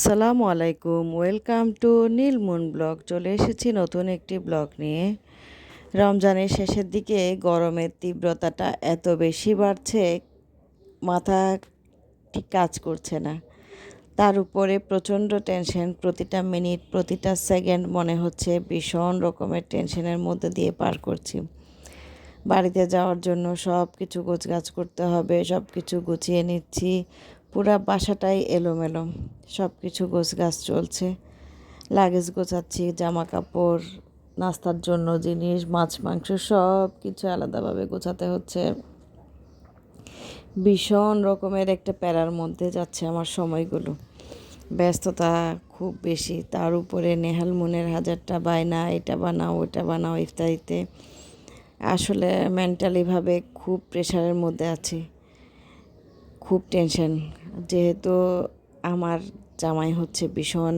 আসসালামু আলাইকুম, welcome to নীলমুন blog. চলে এসেছি নতুন একটি ব্লগ নিয়ে। রমজানের শেষের দিকে গরমের তীব্রতাটা এত বেশি বাড়ছে, মাথা ঠিক কাজ করছে না। তার উপরে প্রচণ্ড টেনশন প্রতিটা মিনিট প্রতিটা সেকেন্ড মনে হচ্ছে ভীষণ রকমের টেনশনের মধ্যে দিয়ে পার করছি। বাড়িতে যাওয়ার জন্য সব কিছু গোছগাছ করতে হবে সব কিছু গুছিয়ে নিচ্ছি পুরা বাসাটাই এলোমেলো। সব কিছু গোছগাছ চলছে। লাগেজ গোছাচ্ছি জামা কাপড় নাস্তার জন্য জিনিস, মাছ, মাংস সব কিছু আলাদাভাবে গোছাতে হচ্ছে। ভীষণ রকমের একটা প্যারার মধ্যে যাচ্ছে আমার সময়গুলো। ব্যস্ততা খুব বেশি। তার উপরে নেহাল মনের হাজারটা বায়না, এটা বানাও, ওটা বানাও ইত্যাদিতে আসলে মেন্টালিভাবে খুব প্রেশারের মধ্যে আছি। খুব টেনশন যেহেতু আমার জামাই হচ্ছে ভীষণ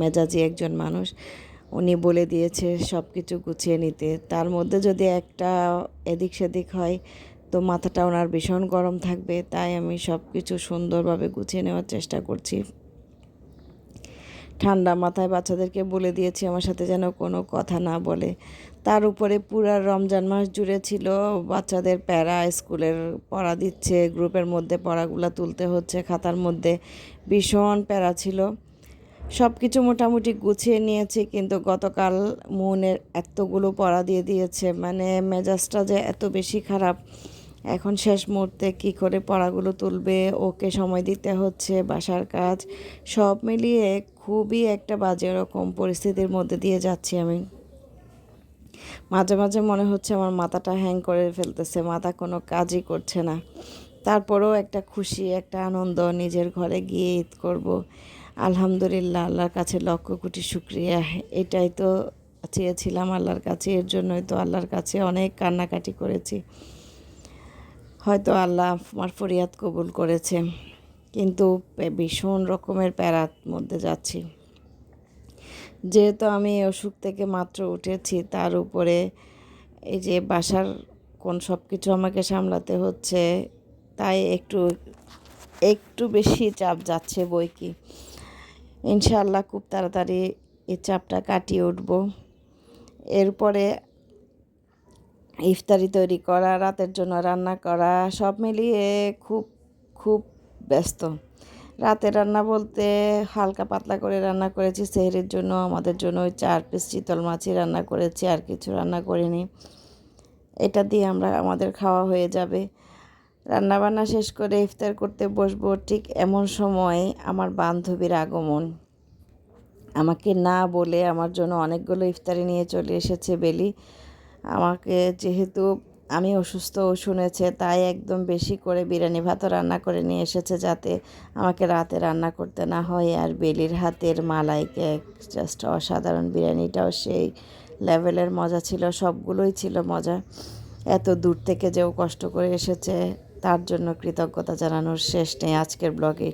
মেজাজি একজন মানুষ, উনি বলে দিয়েছে সব কিছু গুছিয়ে নিতে। তার মধ্যে যদি একটা এদিক সেদিক হয়, তো মাথাটা ওনার ভীষণ গরম থাকবে। তাই আমি সব কিছু সুন্দরভাবে গুছিয়ে নেওয়ার চেষ্টা করছি। ঠান্ডা মাথায় বাচ্চাদেরকে বলে দিয়েছি আমার সাথে যেন কোনো কথা না বলে। তার উপরে পুরা রমজান মাস জুড়ে ছিল, বাচ্চাদের প্যারা, স্কুলের পড়া দিচ্ছে, গ্রুপের মধ্যে পড়াগুলো তুলতে হচ্ছে, খাতার মধ্যে ভীষণ প্যারা ছিল। সব কিছু মোটামুটি গুছিয়ে নিয়েছি, কিন্তু গতকাল মনের এতগুলো পড়া দিয়ে দিয়েছে মানে মেজাজটা যে এত বেশি খারাপ। এখন শেষ মুহূর্তে কি করে পড়াগুলো তুলবে, ওকে সময় দিতে হচ্ছে, বাসার কাজ, সব মিলিয়ে খুবই একটা বাজে রকম পরিস্থিতির মধ্যে দিয়ে যাচ্ছি আমি। মাঝে মাঝে মনে হচ্ছে আমার মাথাটা হ্যাং করে ফেলতেছে, মাথা কোনো কাজই করছে না। তারপরেও একটা খুশি, একটা আনন্দ, নিজের ঘরে গিয়ে ঈদ করব। আলহামদুলিল্লাহ, আল্লাহর কাছে লক্ষ কোটি শুক্রিয়া। এটাই তো চেয়েছিলাম আল্লাহর কাছে, এর জন্যই তো আল্লাহর কাছে অনেক কান্নাকাটি করেছি। হয়তো আল্লাহ আমার ফরিয়াদ কবুল করেছে। কিন্তু ভীষণ রকমের প্যারার মধ্যে যাচ্ছি। যেহেতু আমি অসুখ থেকে মাত্র উঠেছি, তার উপরে এই যে বাসার কোন সব কিছু আমাকে সামলাতে হচ্ছে, তাই একটু একটু বেশি চাপ যাচ্ছে বই কি ইনশাআল্লাহ খুব তাড়াতাড়ি এই চাপটা কাটিয়ে উঠব। এরপরে ইফতারি তৈরি করা, রাতের জন্য রান্না করা, সব মিলিয়ে খুব খুব ব্যস্ত। রাতে রান্না বলতে হালকা পাতলা করে রান্না করেছি, সেহরির জন্য, আমাদের জন্য ওই চার পিস চিতল মাছই রান্না করেছি, আর কিছু রান্না করিনি। এটা দিয়ে আমরা, আমাদের খাওয়া হয়ে যাবে। রান্না বান্না শেষ করে ইফতার করতে বসবো ঠিক এমন সময় আমার বান্ধবীর আগমন। আমাকে না বলে আমার জন্য অনেকগুলো ইফতারি নিয়ে চলে এসেছে বেলি। আমাকে যেহেতু আমি অসুস্থ শুনেছে, তাই একদম বেশি করে বিরিয়ানি ভাতও রান্না করে নিয়ে এসেছে যাতে আমাকে রাতে রান্না করতে না হয়। আর বেলির হাতের মালাই কেক জাস্ট অসাধারণ বিরিয়ানিটাও সেই লেভেলের মজা ছিল, সবগুলোই ছিল মজা। এত দূর থেকে যেও কষ্ট করে এসেছে, তার জন্য কৃতজ্ঞতা জানানোর শেষ নেই আজকের ব্লগে